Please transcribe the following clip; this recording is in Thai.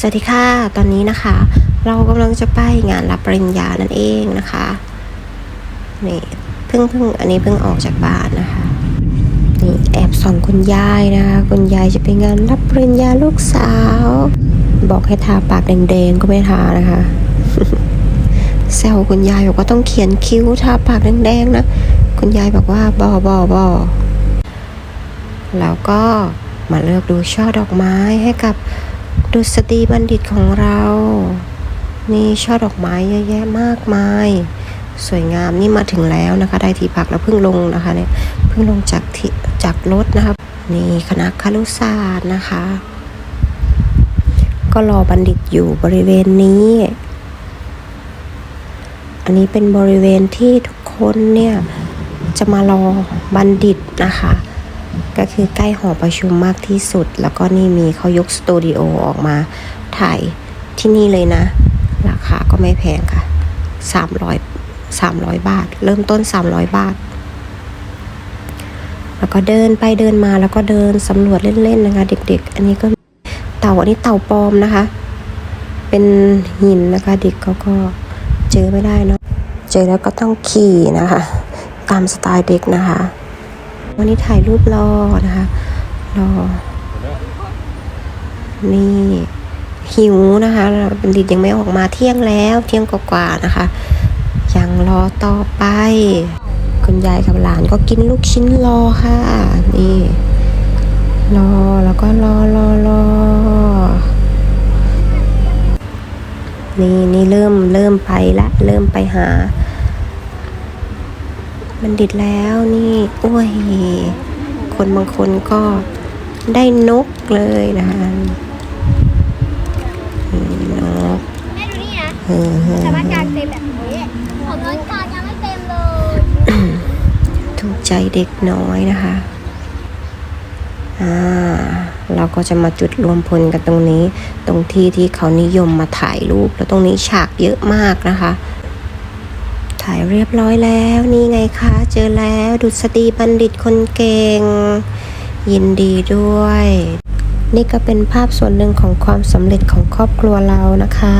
สวัสดีค่ะ ตอนนี้นะคะ เรากำลังจะไปงานรับปริญญานั่นเองนะคะ นี่เพิ่งเพิ่งอันนี้เพิ่งออกจากบ้านนะคะ นี่แอบส่องคุณยายนะคะคุณยายจะไปงานรับปริญญาลูกสาว บอกให้ทาปากแดงๆก็ไม่ทานะคะแซวคุณยายบอกว่าต้องเขียนคิ้วทาปากแดงๆนะ คุณยายบอกว่าบอบอบอแล้วก็มาเลือกดูช่อดอกไม้ให้กับ ดุษฎีบัณฑิตของเรา นี่ช่อดอกไม้เยอะแยะมากมาย สวยงามนี่มาถึงแล้วนะคะ ได้ที่พักแล้วเพิ่งลงนะคะเนี่ยเพิ่งลงจากที่จากรถนะคะนี่คณะครุศาสตร์นะคะ ก็รอบัณฑิตอยู่บริเวณนี้ อันนี้เป็นบริเวณที่ทุกคนเนี่ยจะมารอบัณฑิตนะคะ ก็คือใกล้หอประชุมมากที่สุด แล้วก็นี่มีเขายกสตูดิโอออกมาถ่ายที่นี่เลยนะ ราคาก็ไม่แพงค่ะ 300 300 บาท เริ่มต้น 300 บาท แล้วก็เดินไปเดินมาแล้วก็เดินสำรวจเล่นๆนะคะ เด็ก ๆ อันนี้ก็เต่าอันนี้เต่าปลอมนะคะ เป็นหินนะคะ เด็กเขาก็เจอไม่ได้เนาะเจอแล้วก็ต้องขี่นะคะ ตามสไตล์เด็กนะคะ วันนี้ถ่ายรูปรอนะคะ รอ นี่หิวนะคะบัณฑิตยังไม่ออกมาเที่ยงแล้วเที่ยงกว่าๆนะคะ ยังรอต่อไป คุณยายกับหลานก็กินลูกชิ้นรอค่ะ นี่ รอแล้วก็รอรอรอนี่นี่เริ่มเริ่มไปละ เริ่มไปหา บัณฑิตแล้วนี่โอ้ยคนบางคนก็ได้นกเลยนะคะนี่นกแม่ดูนี่นะเออเออสามารถกางเต็มแบบนี้ของน้องกางยังไม่เต็มเลยถูกใจเด็กน้อยนะคะอ่าเราก็จะมาจุดรวมพลกันตรงนี้ ตรงที่ที่เขานิยมมาถ่ายรูป แล้วตรงนี้ฉากเยอะมากนะคะถ่ายเรียบร้อยแล้วนี่ไงคะ เจอแล้วดุษฎีบัณฑิตคนเก่ง ยินดีด้วย นี่ก็เป็นภาพส่วนหนึ่งของความสำเร็จของครอบครัวเรานะคะ